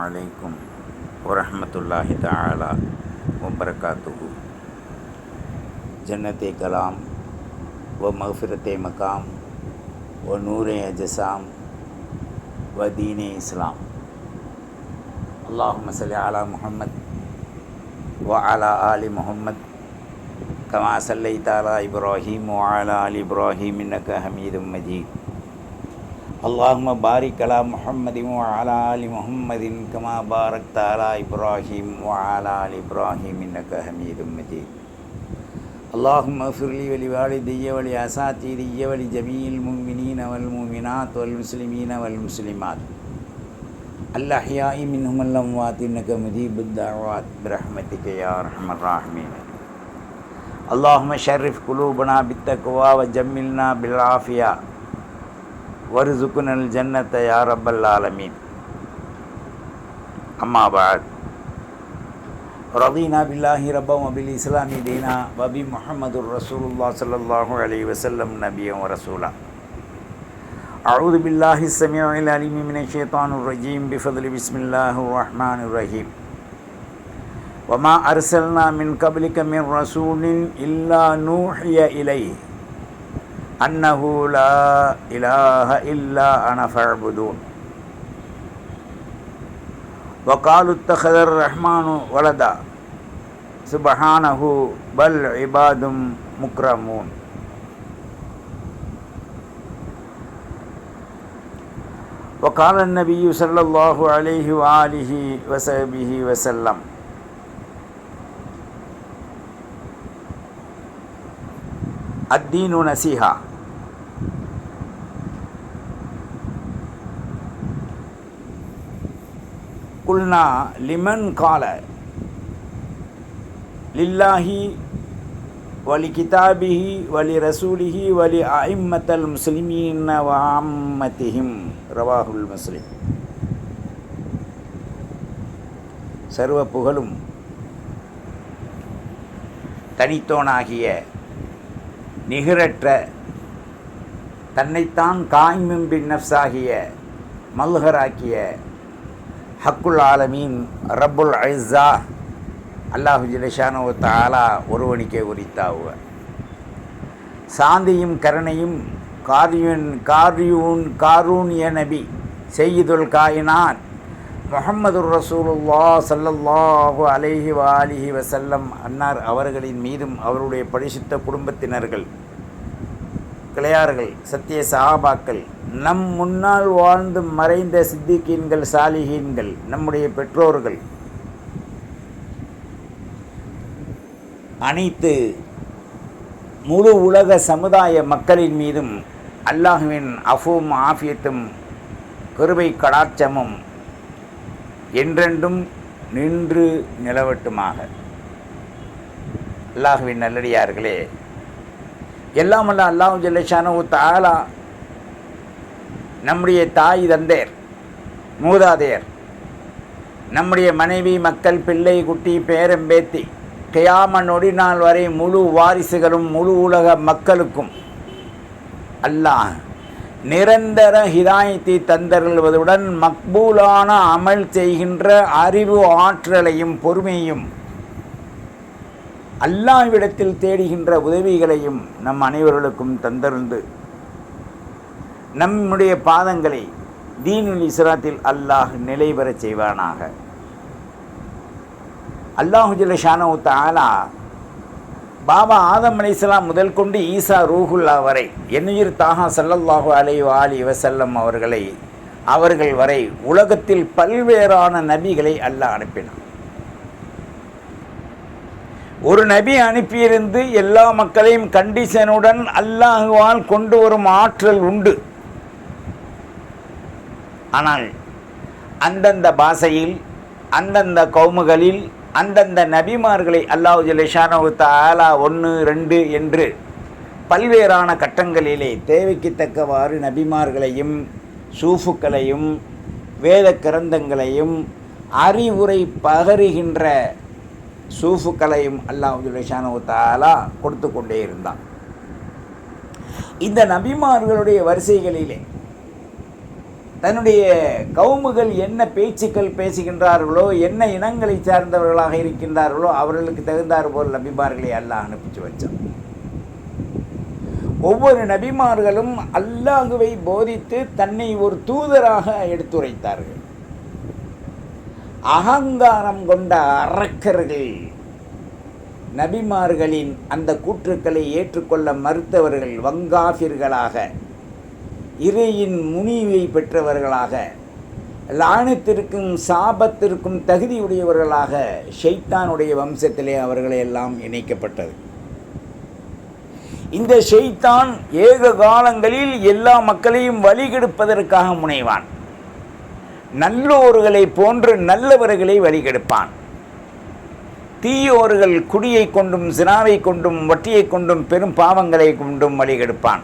عليكم ورحمة الله تعالى وبركاته جنت کلام و مغفرت مقام و نور اجسام و دین اسلام اللهم صل على محمد وعلى آل محمد كما صليت على إبراهيم وعلى آل إبراهيم إنك حميد مجيد اللهم بارك على محمد وعلى آل محمد كما باركت على إبراهيم وعلى آل إبراهيم إنك حميد مجيد. اللهم اغفر لي ولوالدي ولأساتذتي ولجميع المؤمنين والمؤمنات والمسلمين والمسلمات. الأحياء منهم الأموات إنك مجيب الدعوات برحمتك يا أرحم الراحمين. اللهم شرف قلوبنا بالتقوى وجملنا بالعافية. وارزقنا الجنة يا رب العالمين. أما بعد. رضينا بالله ربا وبالإسلام دينا وبمحمد رسول الله صلى الله عليه وسلم نبيا ورسولا. أعوذ بالله السميع العليم من الشيطان الرجيم. بفضل بسم الله الرحمن الرحيم. وما أرسلنا من قبلك من رسول إلا نوحي إليه. أنه لا إله إلا أنا فاعبدون. وقالوا اتخذ الرحمن ولدا. سبحانه بل عباد مكرمون. وقال النبي صلى الله عليه وآله وصحبه وسلم அத்தீனு நசிஹா குல்னா லிமன் கால லில்லாஹி வலி கிதாபிஹி வலி ரசூலிஹி வலி அஇம்மத்தல் முஸ்லிமீன் வாம்மத்திஹிம் ரவாகுல் முஸ்லிம் சர்வ புகழும் தனித்தோனாகிய நிகரற்ற தன்னைத்தான் காய்மும் பின்னப்ஸாகிய மல்ஹராக்கிய ஹக்குல் ஆலமீன் ரப்புல் ஐஸா அல்லாஹு ஜிலஷானு தாலா ஒருவனுக்கே உரித்தாவுவ. சாந்தியும் கருணையும் காரியூன் காரியூன் காரூன் நபி செய்யுதுல் காயினான். முகமது ரசூலுல்லா சல்லல்லாஹு அலேஹி வாலிஹி வசல்லம் அன்னார் அவர்களின் மீதும் அவருடைய பரிசுத்த குடும்பத்தினர்கள் கிளையார்கள் சத்திய சஹாபாக்கள் நம் முன்னால் வாழ்ந்து மறைந்த சித்திகீன்கள் சாலிகீன்கள் நம்முடைய பெற்றோர்கள் அனைத்து முழு உலக சமுதாய மக்களின் மீதும் அல்லாஹுவின் அஃபும் ஆஃபியத்தும் கருவை கடாட்சமும் என்றென்றும் நின்று நிலவட்டுமாக. அல்லாஹுவின் நல்லடியார்களே எல்லாம் அல்ல அல்லாஹு ஜல்லஷானு தாலா நம்முடைய தாய் தந்தேர் மூதாதையர் நம்முடைய மனைவி மக்கள் பிள்ளை குட்டி பேரம்பேத்தி கியாம நொடி நாள் வரை முழு வாரிசுகளும் முழு உலக மக்களுக்கும் அல்லாஹ் நிரந்தர ஹிதாயத்தை தந்தருள்வதுடன் மக்பூலான அமல் செய்கின்ற அறிவு ஆற்றலையும் பொறுமையும் அல்லாவிடத்தில் தேடுகின்ற உதவிகளையும் நம் அனைவர்களுக்கும் தந்தருந்து. நம்முடைய பாதங்களை தீனுல் இஸ்ராத்தில் அல்லாஹ் நிலை பெறச் செய்வானாக. அல்லாஹு ஜல்லஷானு தாலா பாபா ஆதம் அலிஸ்லாம் முதல் கொண்டு ஈசா ரூஹுல்லா வரை என்னுயிர் தாகா சல்லல்லாஹு அலை அலி வசல்லம் அவர்களை அவர்கள் வரை உலகத்தில் பல்வேறான நபிகளை அல்லாஹ் அனுப்பினான். ஒரு நபி அனுப்பியிருந்து எல்லா மக்களையும் கண்டிஷனுடன் அல்லாஹுவால் கொண்டு வரும் ஆற்றல் உண்டு. ஆனால் அந்தந்த பாஷையில் அந்தந்த கவுமுகளில் அந்தந்த நபிமார்களை அல்லாஹு ஜலிஷானு தாலா ஒன்று ரெண்டு என்று பல்வேறான கட்டங்களிலே தேவைக்கு தக்கவாறு நபிமார்களையும் சூஃபுக்களையும் வேத கிரந்தங்களையும் அறிவுரை பகருகின்ற சூஃபுக்களையும் அல்லாஹு ஜலிஷானு தாலா கொடுத்து கொண்டே இருந்தான். இந்த நபிமார்களுடைய வரிசைகளிலே தன்னுடைய கவுமுகள் என்ன பேச்சுக்கள் பேசுகின்றார்களோ என்ன இனங்களை சார்ந்தவர்களாக இருக்கின்றார்களோ அவர்களுக்கு தகுந்தார் போல் நபிமார்களை அல்லாஹ் அனுப்பிச்சு வச்சான். ஒவ்வொரு நபிமார்களும் அல்லாஹுவை போதித்து தன்னை ஒரு தூதராக எடுத்துரைத்தார்கள். அகங்காரம் கொண்ட அரக்கர்கள் நபிமார்களின் அந்த கூற்றுக்களை ஏற்றுக்கொள்ள மறுத்தவர்கள் வங்காபிர்களாக இறையின் முனிவை பெற்றவர்களாக லானத்திற்கும் சாபத்திற்கும் தகுதியுடையவர்களாக ஷெய்தானுடைய வம்சத்திலே அவர்களை எல்லாம் இணைக்கப்பட்டது. இந்த ஷெய்தான் ஏக காலங்களில் எல்லா மக்களையும் வழிகெடுப்பதற்காக முனைவான். நல்லோர்களை போன்று நல்லவர்களை வழிகெடுப்பான் தீயோர்கள் குடியை கொண்டும் சினாவை கொண்டும் வட்டியை கொண்டும் பெரும் பாவங்களை கொண்டும் வழிகெடுப்பான்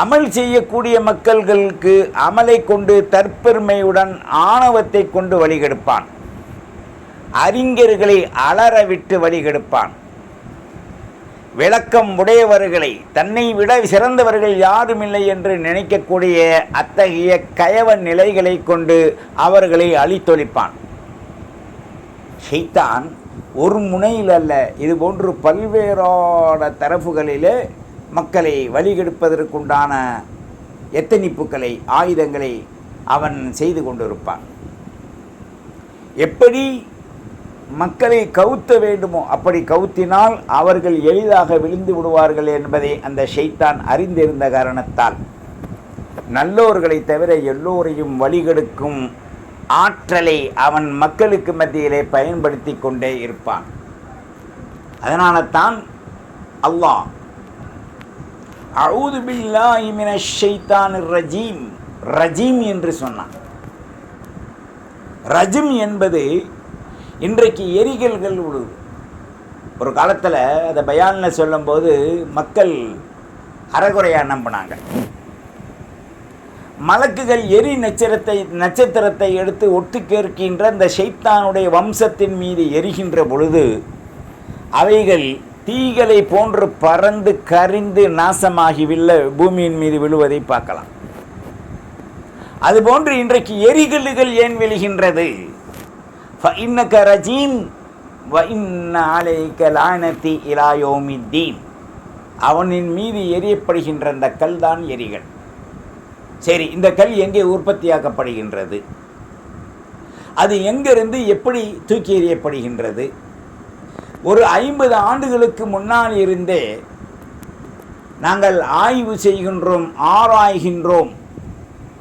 அமல் செய்யக்கூடிய மக்கள்களுக்கு அமலை கொண்டு தற்பெருமையுடன் ஆணவத்தை கொண்டு வழிகெடுப்பான். அறிஞர்களை அலற விட்டு வழிகெடுப்பான். விளக்கம் உடையவர்களை தன்னை விட சிறந்தவர்கள் யாரும் இல்லை என்று நினைக்கக்கூடிய அத்தகைய கயவ நிலைகளை கொண்டு அவர்களை அழித்தொழிப்பான். ஷைத்தான் ஒரு முனையில் அல்ல இது போன்று பல்வேறான தரப்புகளிலே மக்களை வழிகெடுப்பதற்குண்டான எத்தனிப்புக்களை ஆயுதங்களை அவன் செய்து கொண்டிருப்பான்? எப்படி மக்களை கவுத்த வேண்டுமோ அப்படி கவுத்தினால் அவர்கள் எளிதாக விழுந்து விடுவார்கள் என்பதை அந்த ஷைத்தான் அறிந்திருந்த காரணத்தால். நல்லோர்களை தவிர எல்லோரையும் வழிகெடுக்கும் ஆற்றலை அவன் மக்களுக்கு மத்தியிலே பயன்படுத்தி கொண்டே இருப்பான். அதனால தான் அல்லாஹ் அவுது பில்லாஹி மினஷ் ரஜீம். ரஜீம் என்று சொன்னான். ரஜிம் என்பது இன்றைக்கு எரிகல்கள் உழுது. ஒரு காலத்தில் அதை பயானில் சொல்லும்போது மக்கள் அறகுறையாக நம்பினாங்க. மலக்குகள் எரி நட்சத்திரத்தை நட்சத்திரத்தை எடுத்து ஒட்டு கேட்கின்ற இந்த ஷைத்தானுடைய வம்சத்தின் மீது எரிகின்ற பொழுது அவைகள் தீகளை போன்று பறந்து கரிந்து நாசமாகிவில்ல. பூமியின் மீது விழுவதை பார்க்கலாம். அதுபோன்று இன்றைக்கு எரிகல்லுகள் ஏன் விழுகின்றது? இன்னக்க ரஜீம் ஆனத்தி இலாயோமித்தீன் அவனின் மீது எரியப்படுகின்ற அந்த கல் தான் எரிகள். சரி இந்த கல் எங்கே உற்பத்தியாக்கப்படுகின்றது? அது எங்கிருந்து எப்படி தூக்கி எறியப்படுகின்றது? ஒரு ஐம்பது ஆண்டுகளுக்கு முன்னால் இருந்தே நாங்கள் ஆய்வு செய்கின்றோம் ஆராய்கின்றோம்.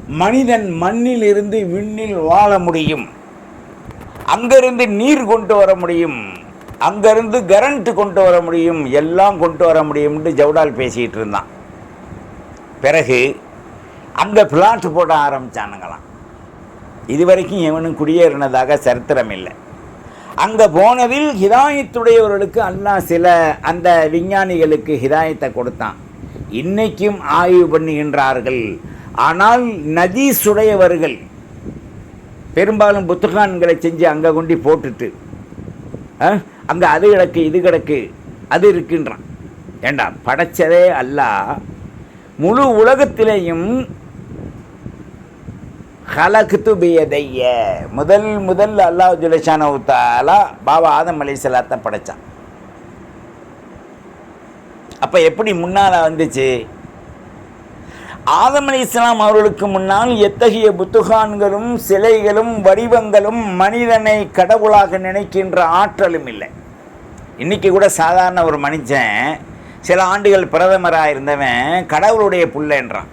மனிதன் மண்ணில் இருந்து விண்ணில் வாழ முடியும். அங்கிருந்து நீர் கொண்டு வர முடியும். அங்கிருந்து கரண்ட் கொண்டு வர முடியும். எல்லாம் கொண்டு வர முடியும்னு ஜவுடால் பேசிகிட்டு இருந்தான். பிறகு அந்த பிளாட் போட ஆரம்பித்தானுங்களாம் இது வரைக்கும் எவனும் குடியேறினதாக சரித்திரம் இல்லை அங்கே போனதில் ஹிதாயத்துடையவர்களுக்கு அல்லாஹ் சில அந்த விஞ்ஞானிகளுக்கு ஹிதாயத்தை கொடுத்தான். இன்னைக்கும் ஆய்வு பண்ணுகின்றார்கள். ஆனால் நதீசுடையவர்கள் பெரும்பாலும் புத்தகான்களை செஞ்சு அங்கே கொண்டு போட்டுட்டு அங்கே அது கிடக்கு இது கிடக்கு அது இருக்கின்றான். ஏண்டா படைச்சதே அல்ல. முழு உலகத்திலேயும் ஹலகுத்து பியதைய. முதல் முதல் அல்லாஹ் ஜுலேஷான உத்தாலா பாபா ஆதம் அலி சலாத்தை படைச்சான். அப்போ எப்படி முன்னால் வந்துச்சு? ஆதம் அலி இஸ்லாம் அவர்களுக்கு முன்னால் எத்தகைய புத்துகான்களும் சிலைகளும் வடிவங்களும் மனிதனை கடவுளாக நினைக்கின்ற ஆற்றலும் இல்லை. இன்றைக்கி கூட சாதாரண ஒரு மனுஷன் சில ஆண்டுகள் பிரதமராக இருந்தவன் கடவுளுடைய புள்ளன்றான்.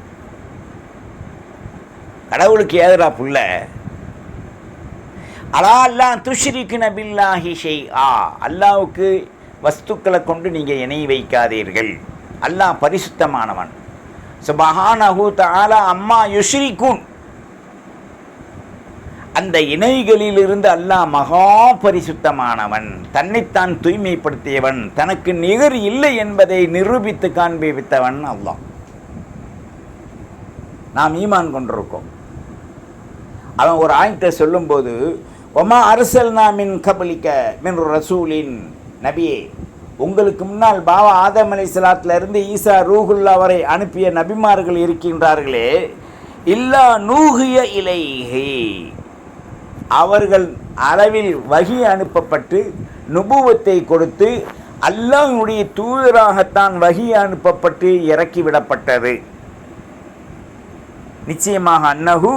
கடவுளுக்கு ஏதுடா புள்ள? அலா அல்லா துஷ்ரிக்கு நபில்லாஹி ஷெய் ஆ அல்லாவுக்கு வஸ்துக்களை கொண்டு நீங்கள் இணை வைக்காதீர்கள். அல்லாஹ் பரிசுத்தமானவன். சுபஹானஹு தஆலா அம்மா யுஷ்ரிகுன். அந்த இணைகளிலிருந்து அல்லாஹ் மகா பரிசுத்தமானவன். தன்னைத்தான் தூய்மைப்படுத்தியவன். தனக்கு நிகர் இல்லை என்பதை நிரூபித்து காண்பித்தவன் அல்லாஹ். நாம் ஈமான் கொண்டிருக்கோம். அவன் ஒரு ஆயத்தை சொல்லும்போது ஒமா அரசல் மின் கபலிக்க மின் ரசூலின் நபியே. உங்களுக்கு முன்னால் பாபா ஆதம் அலை இருந்து ஈசா ரூகுல்லா வரை அனுப்பிய நபிமார்கள் இருக்கின்றார்களே இல்லா நூகிய இலைஹி. அவர்கள் அளவில் வகி அனுப்பப்பட்டு நுபுவத்தை கொடுத்து அல்லாஹுடைய தூதராகத்தான் வகி அனுப்பப்பட்டு இறக்கிவிடப்பட்டது நிச்சயமாக அன்னகு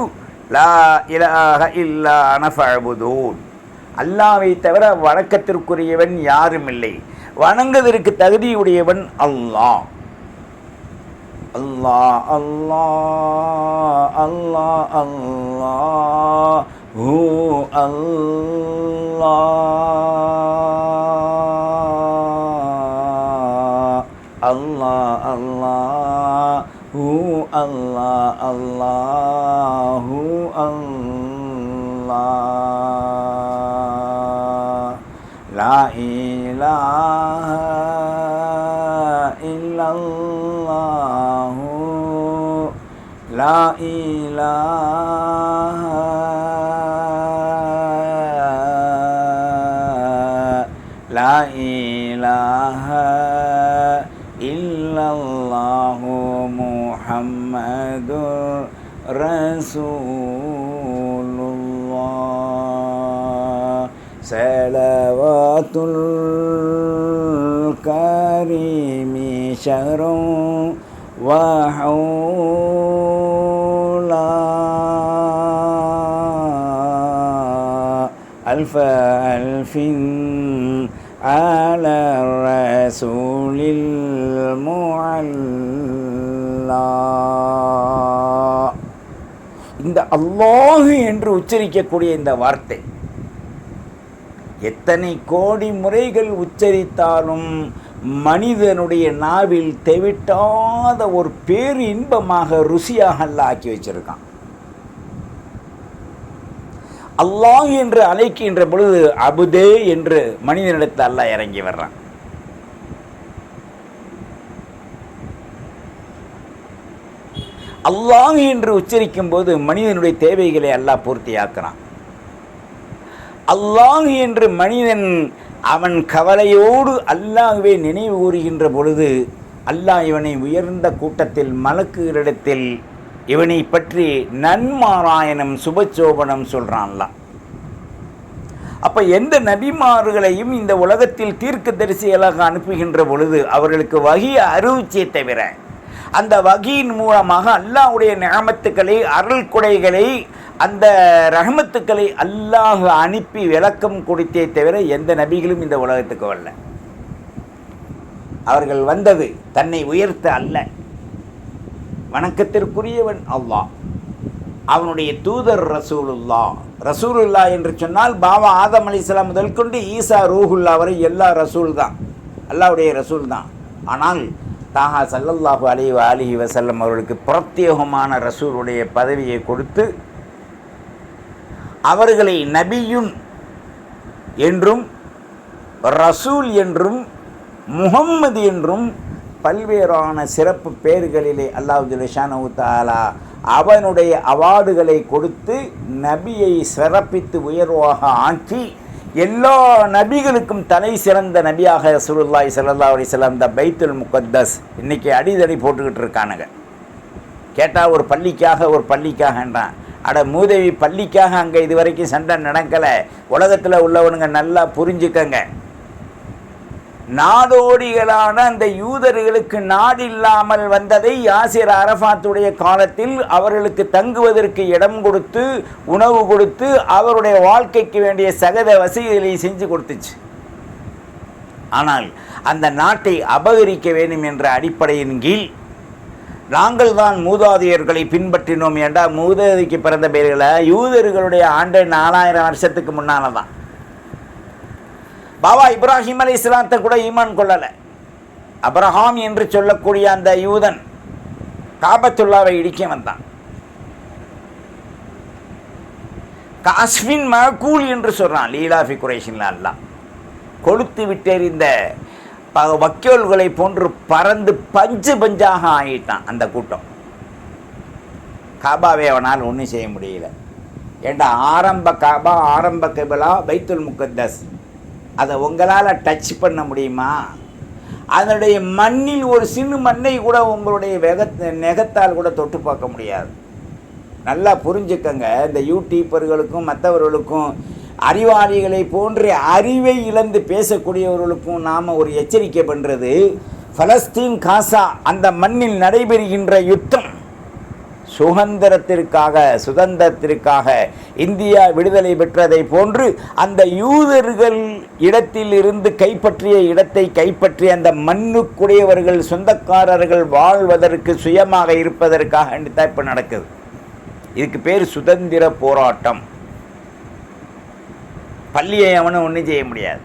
லா இலாக இல்லா அனஃபஅபுதூன் அல்லாவை தவிர வணக்கத்திற்குரியவன் யாரும் இல்லை வணங்குவதற்கு தகுதியுடையவன் அல்லாஹ். அல்லாஹ் அல்லாஹ் அல்லாஹ் அல்லாஹ் ஹூ அல்லாஹ் அல்லாஹ் அல்லாஹ் ஹூ அல்லாஹ் அல்லாஹ் ஹூ அல்லாஹ் லா இலாஹ இல்லல்லாஹு லா இலாஹ லா இலாஹ محمد رسول الله. صلوات الكريم شهر وحولا ألف ألف على الرسول المعلم. இந்த அல்லாஹு என்று உச்சரிக்கக்கூடிய இந்த வார்த்தை. எத்தனை கோடி முறைகள் உச்சரித்தாலும் மனிதனுடைய நாவில் தெவிட்டாத ஒரு பேரு இன்பமாக ருசியாக அல்லாஹ் ஆக்கி வச்சிருக்கான். அல்லாஹ் என்று அழைக்கின்ற பொழுது அபுதே என்று மனிதனிடத்தில் அல்லாஹ் இறங்கி வர்றான். அல்லாஹ் என்று உச்சரிக்கும் போது மனிதனுடைய தேவைகளை அல்லாஹ் பூர்த்தியாக்குறான். அல்லாஹ் என்று மனிதன் அவன் கவலையோடு அல்லாஹ்வை நினைவு கூறுகின்ற பொழுது அல்லாஹ் இவனை உயர்ந்த கூட்டத்தில் மலக்குகளிடத்தில் இவனை பற்றி நன்மாராயணம் சுபச்சோபனம் சொல்கிறான்லாம் அப்போ எந்த நபிமார்களையும் இந்த உலகத்தில் தீர்க்க தரிசிகளாக அனுப்புகின்ற பொழுது அவர்களுக்கு வகிய அறிவிச்சே தவிர அந்த வகையின் மூலமாக அல்லாஹ்வுடைய நியமத்துக்களை அருள் குடைகளை அந்த ரஹமத்துக்களை அல்லாஹ் அனுப்பி விளக்கம் கொடுத்தே தவிர எந்த நபிகளும் இந்த உலகத்துக்கு வரல. அவர்கள் வந்தது தன்னை உயர்த்த அல்ல. வணக்கத்திற்குரியவன் அல்லாஹ். அவனுடைய தூதர் ரசூலுல்லா ரசூலுல்லா என்று சொன்னால் பாபா ஆதம் அலிஸ்லாம் முதல் கொண்டு ஈசா ரூஹுல்லா வரை எல்லா ரசூல் தான் அல்லாவுடைய ரசூல் தான் ஆனால் தாஹா சல்லல்லாஹு அலி அலிஹி வசல்லம் அவர்களுக்கு பிரத்யேகமான ரசூலுடைய பதவியை கொடுத்து அவர்களை நபியுன் என்றும் ரசூல் என்றும் முகம்மது என்றும் பல்வேறான சிறப்பு பெயர்களிலே அல்லாஹ் ஜுலேஷானு தாலா அவனுடைய அவார்டுகளை கொடுத்து நபியை சிறப்பித்து உயர்வாக ஆக்கி எல்லா நபிகளுக்கும் தலை சிறந்த நபியாக சுருல்லாய் சல்லா அலி வஸல்லம் இந்த பைத்துல் முகத்தஸ் இன்றைக்கி அடிதடி போட்டுக்கிட்டு இருக்கானுங்க. கேட்டால் ஒரு பள்ளிக்காக ஒரு பள்ளிக்காகன்றான். அட மூதேவி பள்ளிக்காக அங்கே இது வரைக்கும் சண்டை நடக்கலை. உலகத்தில் உள்ளவனுங்க நல்லா புரிஞ்சுக்கங்க. நாடோடிகளான அந்த யூதர்களுக்கு நாடு இல்லாமல் வந்ததை யாசிர் அரஃபாத்துடைய காலத்தில் அவர்களுக்கு தங்குவதற்கு இடம் கொடுத்து உணவு கொடுத்து அவருடைய வாழ்க்கைக்கு வேண்டிய சகத வசதிகளை செஞ்சு கொடுத்துச்சு. ஆனால் அந்த நாட்டை அபகரிக்க வேண்டும் என்ற அடிப்படையின் கீழ் நாங்கள் தான் மூதாதையர்களை பின்பற்றினோம் ஏண்டா மூதாதைக்கு பிறந்த பேர்களை யூதர்களுடைய ஆண்டு நாலாயிரம் வருஷத்துக்கு முன்னால் தான் பாபா இப்ராஹிம் அலி இஸ்லாத்தை கூட ஈமான் கொள்ளலை. அப்ரஹாம் என்று சொல்லக்கூடிய அந்த யூதன் காபத்துல்லாவை இடிக்க வந்தான். காஸ்மின் மகூல் என்று சொல்றான் லீலாஃபி குரேஷின்ல அல்லாஹ் கொளுத்து விட்டெறிந்த ப- வக்கோல்களை போன்று பறந்து பஞ்சு பஞ்சாக ஆகிட்டான் அந்த கூட்டம். காபாவை அவனால் ஒன்றும் செய்ய முடியல. ஏண்டா ஆரம்ப காபா ஆரம்ப கபிலா பைத்துல் முக்கத்தஸ் அதை உங்களால் டச் பண்ண முடியுமா? அதனுடைய மண்ணில் ஒரு சின்ன மண்ணை கூட உங்களுடைய வெக நெகத்தால் கூட தொட்டு பார்க்க முடியாது. நல்லா புரிஞ்சுக்கங்க. இந்த யூடியூப்பர்களுக்கும் மற்றவர்களுக்கும் அறிவாளிகளை போன்ற அறிவை இழந்து பேசக்கூடியவர்களுக்கும் நாம் ஒரு எச்சரிக்கை பண்ணுறது பலஸ்தீன் காசா அந்த மண்ணில் நடைபெறுகின்ற யுத்தம். சுதந்திரத்திற்காக சுதந்திரத்திற்காக இந்தியா விடுதலை பெற்றதை போன்று அந்த யூதர்கள் இடத்தில் இருந்து கைப்பற்றிய இடத்தை கைப்பற்றிய அந்த மண்ணுக்குடையவர்கள் சொந்தக்காரர்கள் வாழ்வதற்கு சுயமாக இருப்பதற்காக தான் இப்போ நடக்குது. இதுக்கு பேர் சுதந்திர போராட்டம். பள்ளியை அவனும் ஒன்றும் செய்ய முடியாது.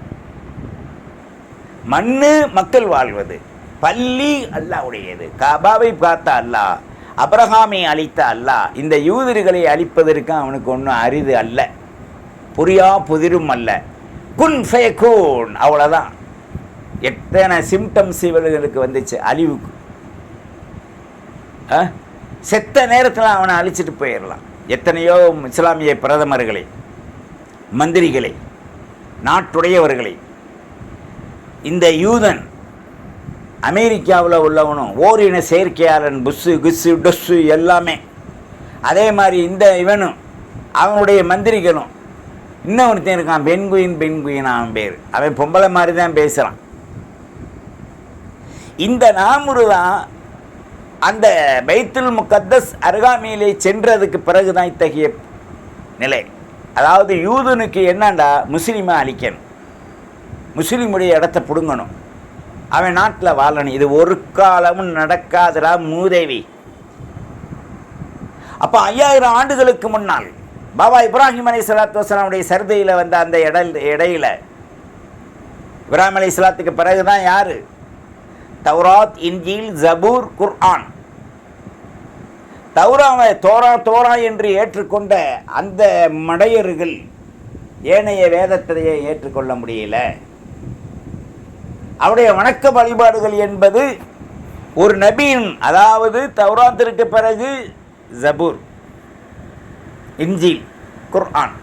மண்ணு மக்கள் வாழ்வது. பள்ளி அல்லாவுடையது. கபாவை பார்த்தா அல்லாஹ் அப்ரஹாமை அழித்த அல்லாஹ் இந்த யூதர்களை அழிப்பதற்கு அவனுக்கு ஒன்றும் அரிது அல்ல. புரியா புதிரும் அல்ல. குன் ஃபயகூன் அவ்வளோதான் எத்தனை சிம்டம்ஸ் இவர்களுக்கு வந்துச்சு அழிவுக்கு. ஆ? செத்த நேரத்தில் அவனை அழிச்சிட்டு போயிடலாம் எத்தனையோ இஸ்லாமிய பிரதமர்களை மந்திரிகளை நாட்டுடையவர்களை. இந்த யூதன் அமெரிக்காவில் உள்ளவனும் ஓரின செயற்கையாளன் புஸ்ஸு கிஸ்ஸு டொஸ்ஸு எல்லாமே. அதே மாதிரி இந்த இவனும் அவனுடைய மந்திரிகளும் இன்னொருத்தன் இருக்கான் பெண்குயின் பெண்குயின் அவன் பேர். அவன் பொம்பளை மாதிரி தான் பேசுகிறான் இந்த நாமுரு தான் அந்த பைத்துல் முகத்தஸ் அருகாமையிலே சென்றதுக்கு பிறகு தான் இத்தகைய நிலை. அதாவது யூதனுக்கு என்னண்டா? முஸ்லீமை அழிக்கணும். முஸ்லீமுடைய இடத்த பிடுங்கணும். அவன் நாட்டில் வாழணும். இது ஒரு காலமும் நடக்காதுடா மூதேவி. அப்போ ஐயாயிரம் ஆண்டுகளுக்கு முன்னால் பாபா இப்ராஹிம் அலி சலாத்து வசலாமுடைய சர்தையில் வந்த அந்த இட இடையில இப்ராஹிம் அலி சலாத்துக்கு பிறகு தான் யார்? தௌராத் இன்ஜீல் ஜபூர் குர்ஆன். தௌராவை தோரா தோரா என்று ஏற்றுக்கொண்ட அந்த மடையர்கள் ஏனைய வேதத்தையே ஏற்றுக்கொள்ள முடியல. அவருடைய வணக்க வழிபாடுகள் என்பது ஒரு நபியின் அதாவது தௌராத்திற்கு பிறகு ஜபூர் இஞ்சில் குர்ஆன்.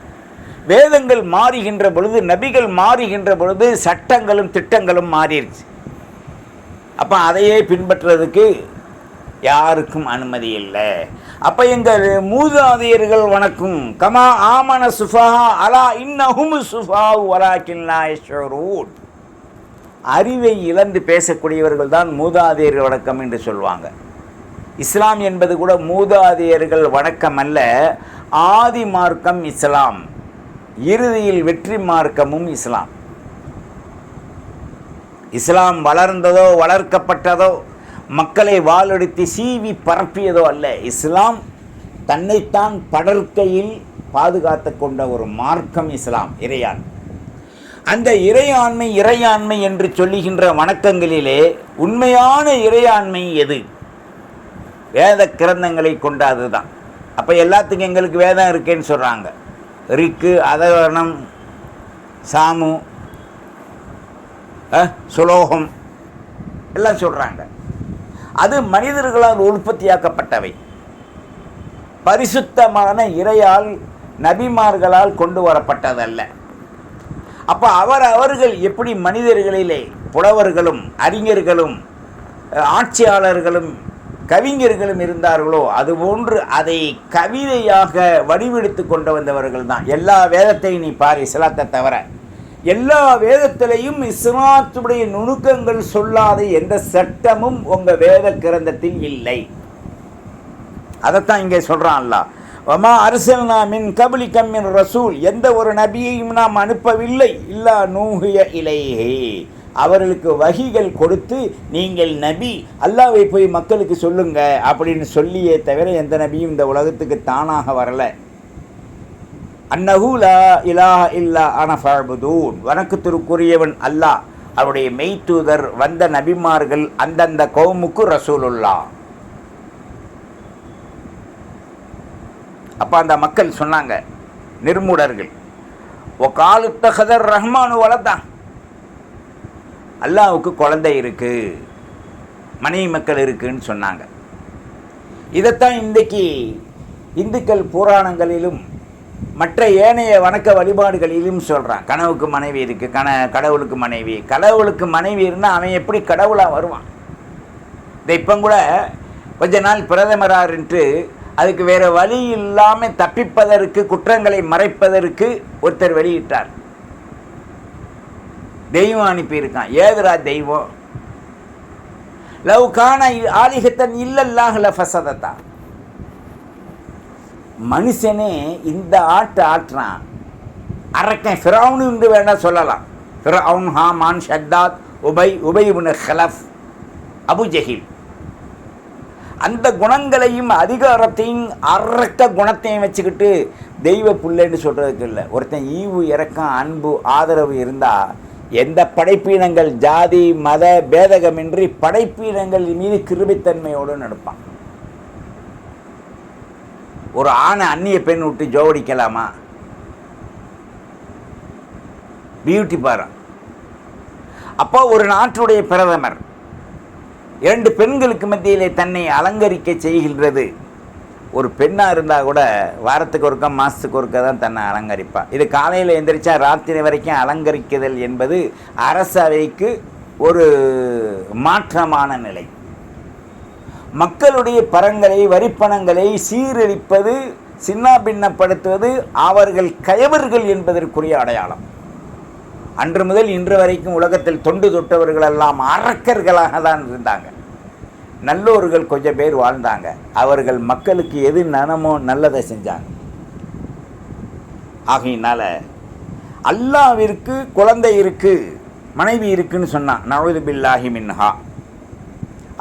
வேதங்கள் மாறுகின்ற பொழுது நபிகள் மாறுகின்ற பொழுது சட்டங்களும் திட்டங்களும் மாறிடுச்சு. அப்போ அதையே பின்பற்றுறதுக்கு யாருக்கும் அனுமதி இல்லை. அப்போ எங்கள் மூதாதையர்கள் வணக்கம். கமா ஆமன சுஃபா அலா இன்னஹும் சுஃபா வலாக்கின் யஷ்ஷுரூன் அறிவை இழந்து பேசக்கூடியவர்கள் தான் மூதாதையர் வணக்கம் என்று சொல்லுவாங்க. இஸ்லாம் என்பது கூட மூதாதையர்கள் வணக்கம் அல்ல ஆதி மார்க்கம் இஸ்லாம் இறுதியில் வெற்றி மார்க்கமும் இஸ்லாம். இஸ்லாம் வளர்ந்ததோ வளர்க்கப்பட்டதோ மக்களை வாழெடுத்து சீவி பரப்பியதோ அல்ல. இஸ்லாம் தன்னைத்தான் படர்க்கையில் பாதுகாத்து கொண்ட ஒரு மார்க்கம் இஸ்லாம் இறையான். அந்த இறையாண்மை இறையாண்மை என்று சொல்லுகின்ற வணக்கங்களிலே உண்மையான இறையாண்மை எது? வேத கிரந்தங்களை கொண்ட அதுதான் அப்போ எல்லாத்துக்கும் எங்களுக்கு வேதம் இருக்கேன்னு சொல்கிறாங்க ரிக்கு அதவரணம் சாமு சுலோகம் எல்லாம் சொல்கிறாங்க அது மனிதர்களால் உற்பத்தியாக்கப்பட்டவை. பரிசுத்தமான இறையால் நபிமார்களால் கொண்டு வரப்பட்டதல்ல. அப்போ அவர் அவர்கள் எப்படி மனிதர்களிலே புலவர்களும் அறிஞர்களும் ஆட்சியாளர்களும் கவிஞர்களும் இருந்தார்களோ அதுபோன்று அதை கவிதையாக வடிவெடுத்து கொண்டு வந்தவர்கள் தான். எல்லா வேதத்தையும் நீ பாரு இஸ்லாத்தை தவிர. எல்லா வேதத்திலையும் இஸ்லாத்துடைய நுணுக்கங்கள் சொல்லாத எந்த சட்டமும் உங்கள் வேத கிரந்தத்தில் இல்லை. அதைத்தான் இங்கே சொல்கிறான் அல்லாஹ். வமா அரசல்னா மின் கபலி கம்மின் ரசூல். எந்த ஒரு நபியையும் நாம் அனுப்பவில்லை. இல்லா நூகிய இலையே அவர்களுக்கு வகிகள் கொடுத்து நீங்கள் நபி அல்லாவை போய் மக்களுக்கு சொல்லுங்க. அப்படின்னு சொல்லியே தவிர எந்த நபியும் இந்த உலகத்துக்கு தானாக வரல. அன்னஹு இலா இல்லா அன ஃபஅபுதூன். வணக்கத்திற்குரியவன் அல்லாஹ். அவருடைய மெய்தூதர் வந்த நபிமார்கள் அந்தந்த கௌமுக்கு ரசூலுல்லா அப்போ அந்த மக்கள் சொன்னாங்க நிர்மூடர்கள் ஓ காலுத்தகதர் ரஹ்மானு வளர்த்தான் அல்லாவுக்கு குழந்தை இருக்கு மனைவி மக்கள் இருக்குன்னு சொன்னாங்க. இதைத்தான் இன்றைக்கு இந்துக்கள் புராணங்களிலும் மற்ற ஏனைய வணக்க வழிபாடுகளிலும் சொல்கிறான் கனவுக்கு மனைவி இருக்குது கன கடவுளுக்கு மனைவி. கடவுளுக்கு மனைவி இருந்தால் அவன் எப்படி கடவுளாக வருவான்? இந்த இப்போ கூட கொஞ்ச நாள் பிரதமராருன்ட்டு அதுக்கு வேற வழி இல்லாமல் தப்பிப்பதற்கு குற்றங்களை மறைப்பதற்கு ஒருத்தர் வெளியிட்டார். தெய்வம் அனுப்பியிருக்கான். ஏதுரா தெய்வம்? லவ் கான ஆலிகத்தன் இல்லல்லாஹ் லஃபசதத்தா மனுஷனே இந்த ஆட்டு ஆட்டுறான். அரக்கன் ஃபிரௌனு என்று வேணால் சொல்லலாம். ஃபிரௌன் ஹாமான் ஷத்தாத் உபை உபை உபைபுன ஹலஃப் அபு ஜஹீல். அந்த குணங்களையும் அதிகாரத்தையும் அறக்க குணத்தையும் வச்சுக்கிட்டு தெய்வ பிள்ளைன்னு சொல்கிறதுக்கு இல்லை. ஒருத்தன் ஈவு இறக்கம் அன்பு ஆதரவு இருந்தால் எந்த படைப்பீனங்கள் ஜாதி மத பேதகமின்றி படைப்பீனங்கள் மீது கிருபித்தன்மையோடு நடப்பான். ஒரு ஆணை அந்நிய பெண் விட்டு ஜோடிக்கலாமா பியூட்டி பாரம் அப்போ ஒரு நாட்டுடைய பிரதமர் இரண்டு பெண்களுக்கு மத்தியிலே தன்னை அலங்கரிக்க செய்கின்றது. ஒரு பெண்ணாக இருந்தால் கூட வாரத்துக்கு ஒருக்கா மாதத்துக்கு ஒருக்கா தான் தன்னை அலங்கரிப்பா. இது காலையில் எந்திரிச்சா ராத்திரி வரைக்கும் அலங்கரிக்குதல் என்பது அரசவைக்கு ஒரு மாற்றமான நிலை. மக்களுடைய பரங்களை வரிப்பணங்களை சீரழிப்பது சின்னாபின்னப்படுத்துவது அவர்கள் கயவர்கள் என்பதற்குரிய அடையாளம். அன்று முதல் இன்று வரைக்கும் உலகத்தில் தொண்டு தொட்டவர்கள் எல்லாம் அரக்கர்களாக தான் இருந்தாங்க. நல்லோர்கள் கொஞ்சம் பேர் வாழ்ந்தாங்க. அவர்கள் மக்களுக்கு எது நனமோ நல்லதை செஞ்சாங்க. ஆகையினால அல்லாவிற்கு குழந்தை இருக்குது மனைவி இருக்குன்னு சொன்னான் நவது பில்லாஹி மின்ஹா.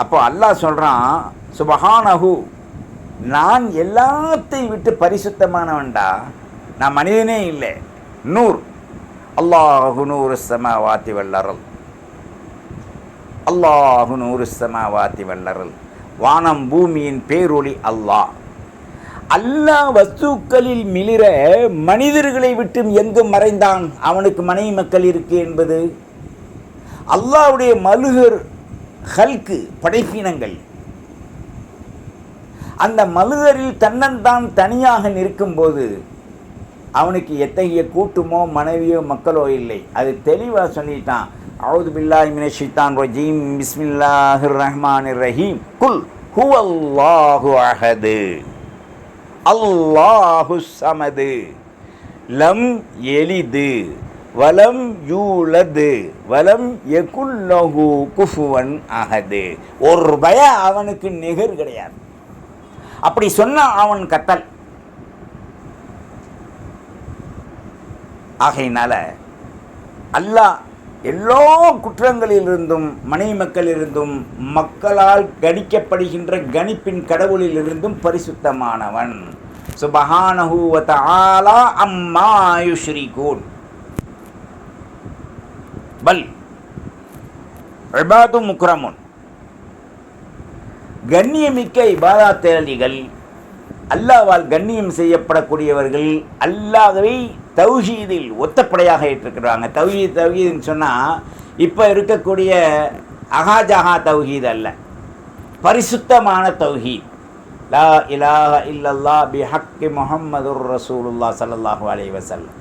அப்போ அல்லாஹ் சொல்கிறான் சுபஹானஹு நான் எல்லாத்தையும் விட்டு பரிசுத்தமானவன்டா. நான் மனிதனே இல்லை. நூர் அல்லாஹு நூறு சமாவாத்தி வல்லரல். அல்லாஹு நூறு சமாவாத்தி வல்லரல். வானம் பூமியின் பேரொளி அல்லாஹ். அல்லாஹ் வஸ்துக்களில் மிளிர மனிதர்களை விட்டும் எங்கும் மறைந்தான்? அவனுக்கு மனைவி மக்கள் இருக்கு என்பது. அல்லாவுடைய மலுகர் ஹல்கு படைப்பினங்கள். அந்த மலுகரில் தன்னன்தான் தனியாக நிற்கும்போது அவனுக்கு எத்தகைய கூட்டுமோ மனைவியோ மக்களோ இல்லை. அது தெளிவாக சொல்லிட்டான். அவுது பில்லாஹி மின ஷித்தான் ரஜீம். பிஸ்மில்லாஹிர் ரஹ்மான் ரஹீம். குல் ஹுவல்லாஹு அஹது. அல்லாஹு சமது. லம் எலிது. வலம் யூலது. வலம் எகுல்லகு குஃபுவன் அகது ஒரு பய அவனுக்கு நிகர் கிடையாது. அப்படி சொன்ன அவன் கத்தல். ஆகையினால அல்லாஹ் எல்லா குற்றங்களிலிருந்தும் மனை மக்களிலிருந்தும் மக்களால் கணிக்கப்படுகின்ற கணிப்பின் கடவுளிலிருந்தும் பரிசுத்தமானவன். சுபஹானஹு ஆலா தஆலா அம்மா பல். இபாது முக்ரமுன். கண்ணியமிக்க இபாதா தேளிகள் அல்லாவால் கண்ணியம் செய்யப்படக்கூடியவர்கள் அல்லாதவை தௌஹீதில் ஒத்தப்படையாக ஏற்றுக்கிறாங்க தௌஹீத் தௌஹீதுன்னு சொன்னால் இப்போ இருக்கக்கூடிய அகாஜஹா தௌஹீத் அல்ல. பரிசுத்தமான தௌஹீத். லா இலாஹ இல்லல்லா பி ஹக்கி முஹம்மதுர் ரசூலுல்லா சல்லாஹு அலைஹி வஸல்லம்.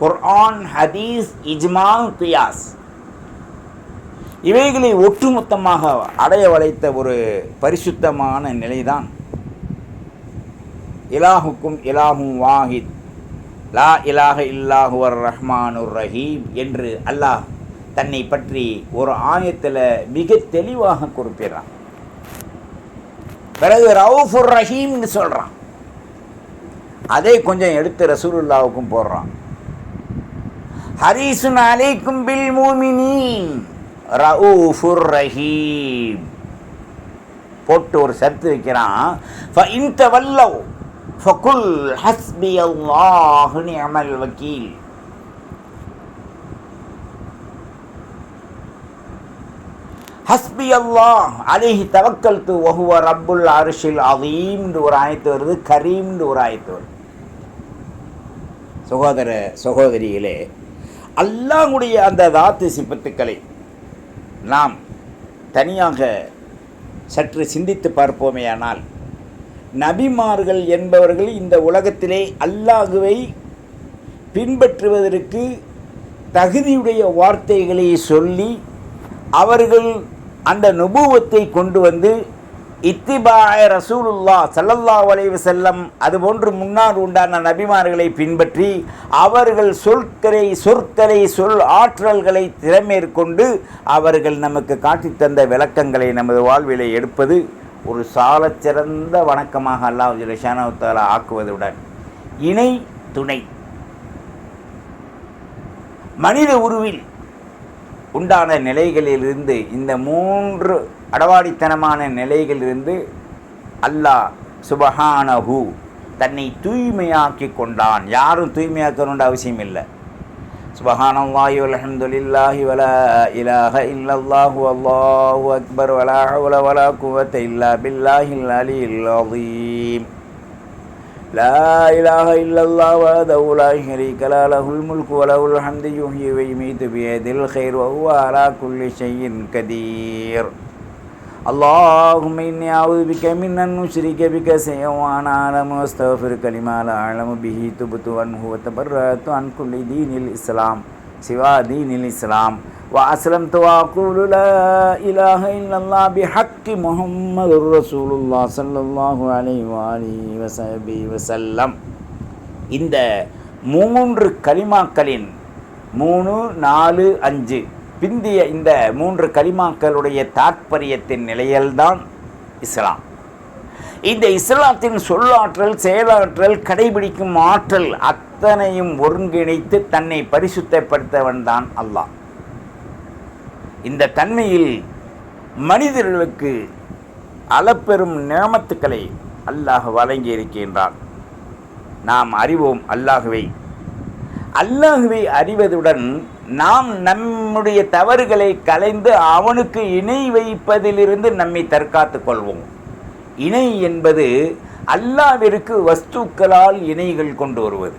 குர்ஆன் ஹதீஸ் இஜ்மா கியாஸ். இவைகளை ஒட்டுமொத்தமாக அடைய வளைத்த ஒரு பரிசுத்தமான நிலைதான் இலாஹுக்கும் இலாஹும் வாஹித். லா இலாக இல்லாஹுவர் ரஹ்மானுர் ரஹீம் என்று அல்லாஹ் தன்னை பற்றி ஒரு ஆயத்தில் மிக தெளிவாக குறிப்பிடுறான். பிறகு ரவுஃபுர் ரஹீம்னு சொல்கிறான் அதை கொஞ்சம் எடுத்து ரசூலுல்லாவுக்கும் போடுறான். ஹரீசுன் அலைக்கும் பில் மூமினின். ரவுஃபுர் ரஹீம். போட்டு ஒரு சர்த்து வைக்கிறான். இன்த வல்லவ் ஃபகுல் ஹஸ்பி அல்லாஹு அமல் வக்கீல் ஹஸ்பி அல்லாஹ் அலிஹி தவக்கல் து ஒஹுவ ரப்புல் அரிஷில் அதீம்னு ஒரு ஆயத்து வருது கரீம்னு ஒரு ஆயத்து வருது. சகோதர சகோதரிகளே அல்லாஹுடைய அந்த தாத்து சிப்பத்துக்களை நாம் தனியாக சற்று சிந்தித்து பார்ப்போமேயானால் நபிமார்கள் என்பவர்கள் இந்த உலகத்திலே அல்லாஹுவை பின்பற்றுவதற்கு தகுதியுடைய வார்த்தைகளை சொல்லி அவர்கள் அந்த நுபுவத்தை கொண்டு வந்து இத்திபாய ரசூலுல்லா சல்லல்லா வளைவு செல்லம் அதுபோன்று முன்னால் உண்டான நபிமார்களை பின்பற்றி அவர்கள் சொற்களை சொற்களை சொல் ஆற்றல்களை திறமேற்கொண்டு அவர்கள் நமக்கு காட்டித்தந்த விளக்கங்களை நமது வாழ்விலை எடுப்பது ஒரு சாலச்சிறந்த வணக்கமாக அல்லாஹ் ஜிலஷானவத்தாலா ஆக்குவதுடன் இணை துணை. மனித உருவில் உண்டான நிலைகளிலிருந்து இந்த மூன்று அடவாடித்தனமான நிலைகளிலிருந்து அல்லாஹ் சுபஹானஹு தன்னை தூய்மையாக்கி கொண்டான். யாரும் தூய்மையாக்கணுன்ற அவசியம் இல்லை. سبحان الله والحمد لله ولا إله إلا الله والله أكبر ولا حول ولا قوة إلا بالله العلي العظيم. لا إله إلا الله وحده لا شريك له له الملك وله الحمد يحيي ويميت بيد الخير وهو على كل شيء قدير. اللهم إني أعوذ بك من أن نشرك بك شيئا وأنا أعلم وأستغفرك لما لا أعلم به تبت عنه وتبرأت عن كل دين الإسلام سوى دين الإسلام وأسلمت وأقول لا إله إلا الله بحق محمد رسول الله صلى الله عليه وآله وصحبه وسلم இந்த மூன்று கலிமாக்களின் மூணு நாலு அஞ்சு பிந்திய இந்த மூன்று கலிமாக்களுடைய தாற்பயத்தின் நிலையில்தான் இஸ்லாம். இந்த இஸ்லாத்தின் சொல்லாற்றல் செயலாற்றல் கடைபிடிக்கும் ஆற்றல் அத்தனையும் ஒருங்கிணைத்து தன்னை பரிசுத்தப்படுத்தவன் தான் அல்லாஹ். இந்த தன்மையில் மனிதர்களுக்கு அளப்பெரும் நியமத்துக்களை அல்லாஹ் வழங்கி இருக்கின்றான் நாம் அறிவோம் அல்லாஹுவை. அல்லாஹுவை அறிவதுடன் நாம் நம்முடைய தவறுகளை கலைந்து அவனுக்கு இணை வைப்பதிலிருந்து நம்மை தற்காத்துக் கொள்வோம். இணை என்பது அல்லாவிற்கு வஸ்துக்களால் இணைகள் கொண்டு வருவது.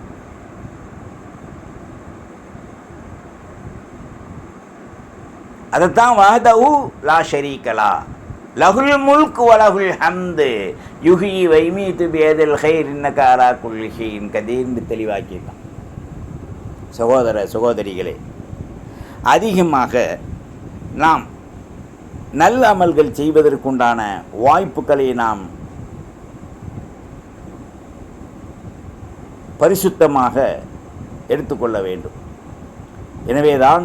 அதைத்தான் வாதவு லா ஷரீகலா. லகுல் முல்க் வலகுல் ஹம்து. யுகி வைமீத்து பேதல் ஹைர் இன்னகாரா குல்ஹின். கதீர்ந்து தெளிவாக்கியிருக்கான். சகோதர சகோதரிகளே அதிகமாக நாம் நல்ல அமல்கள் செய்வதற்குண்டான வாய்ப்புகளை நாம் பரிசுத்தமாக எடுத்துக்கொள்ள வேண்டும். எனவேதான்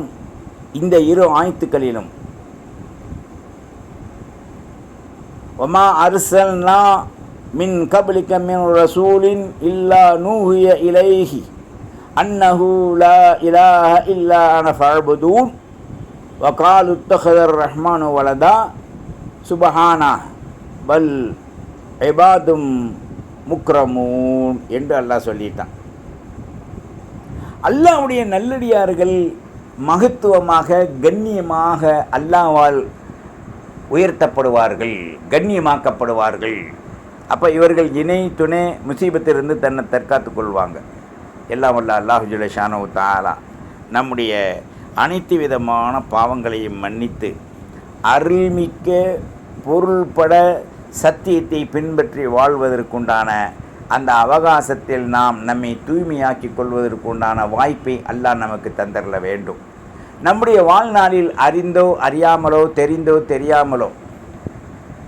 இந்த இரு ஆயத்துக்களிலும் ஒமா அர்சல்னா மின் கபலிக்க மின் ரசூலின் இல்லா நூஹிய இலைஹி அன்னஹு லா இலாஹ இல்லா அன ரஹ்மானு வலதா. சுபஹானா. பல் எபாதும் முக்ரமூன் என்று அல்லாஹ் சொல்லிட்டான். அல்லாஹ்வுடைய நல்லடியார்கள் மகத்துவமாக கண்ணியமாக அல்லாவால் உயர்த்தப்படுவார்கள் கண்ணியமாக்கப்படுவார்கள். அப்போ இவர்கள் இணை துணை முசீபத்திலிருந்து தன்னை தற்காத்து கொள்வாங்க. எல்லாம் வல்ல அல்லாஹு ஜுலேஷானு தாலா நம்முடைய அனைத்து விதமான பாவங்களையும் மன்னித்து அருள்மிக்க பொருள்பட சத்தியத்தை பின்பற்றி வாழ்வதற்குண்டான அந்த அவகாசத்தில் நாம் நம்மை தூய்மையாக்கி கொள்வதற்குண்டான வாய்ப்பை அல்லாஹ் நமக்கு தந்தரல வேண்டும். நம்முடைய வாழ்நாளில் அறிந்தோ அறியாமலோ தெரிந்தோ தெரியாமலோ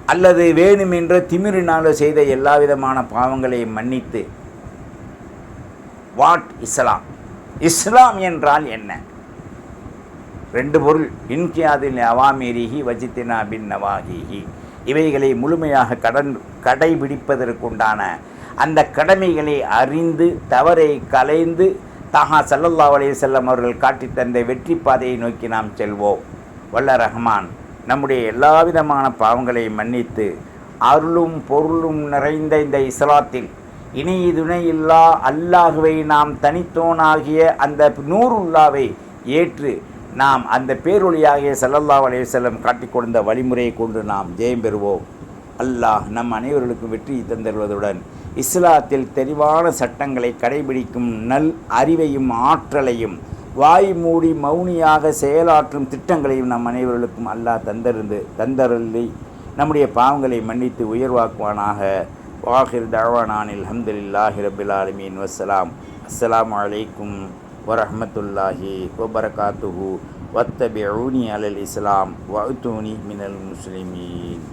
அல்லது வேணுமென்ற திமிரினாலோ செய்த எல்லா விதமான பாவங்களையும் மன்னித்து வாட் இஸ்லாம் இஸ்லாம் என்றால் என்ன? ரெண்டு பொருள். இன்கியாதில் அவாமீரிஹி வஜித்தினா பின் நவாகிஹி இவைகளை முழுமையாக கடன் கடைபிடிப்பதற்குண்டான அந்த கடமைகளை அறிந்து தவறை கலைந்து தஹா சல்லல்லா அலைய செல்லம் அவர்கள் காட்டித் தந்த வெற்றி பாதையை நோக்கி நாம் செல்வோம். வல்ல ரஹ்மான் நம்முடைய எல்லாவிதமான பாவங்களை மன்னித்து அருளும் பொருளும் நிறைந்த இந்த இஸ்லாத்தில் இனி துணையில்லா அல்லாஹுவை நாம் தனித்தோனாகிய அந்த நூறுல்லாவை ஏற்று நாம் அந்த பேரொழியாகிய சல்லல்லா அலைய செல்லம் காட்டிக் கொடுத்த வழிமுறையை கொண்டு நாம் ஜெயம் பெறுவோம். அல்லாஹ் நம் அனைவர்களுக்கும் வெற்றி தந்தருவதுடன் இஸ்லாத்தில் தெளிவான சட்டங்களை கடைபிடிக்கும் நல் அறிவையும் ஆற்றலையும் வாய் மூடி மௌனியாக செயலாற்றும் திட்டங்களையும் நம் அனைவர்களுக்கும் அல்லாஹ் தந்தருந்து தந்தருளி. நம்முடைய பாவங்களை மன்னித்து உயர்வாக்குவானாக. வாஹிர் தவானானில் அஹமதுல்லாஹி ரபில் ஆலமீன் வசலாம் அஸ்ஸலாமு அலைக்கும் வரஹமத்துல்லாஹி வபரகாத்துஹு வத்தபிஊனி அலல் இஸ்லாம் வஅத்தூனி மினல் முஸ்லிமீன்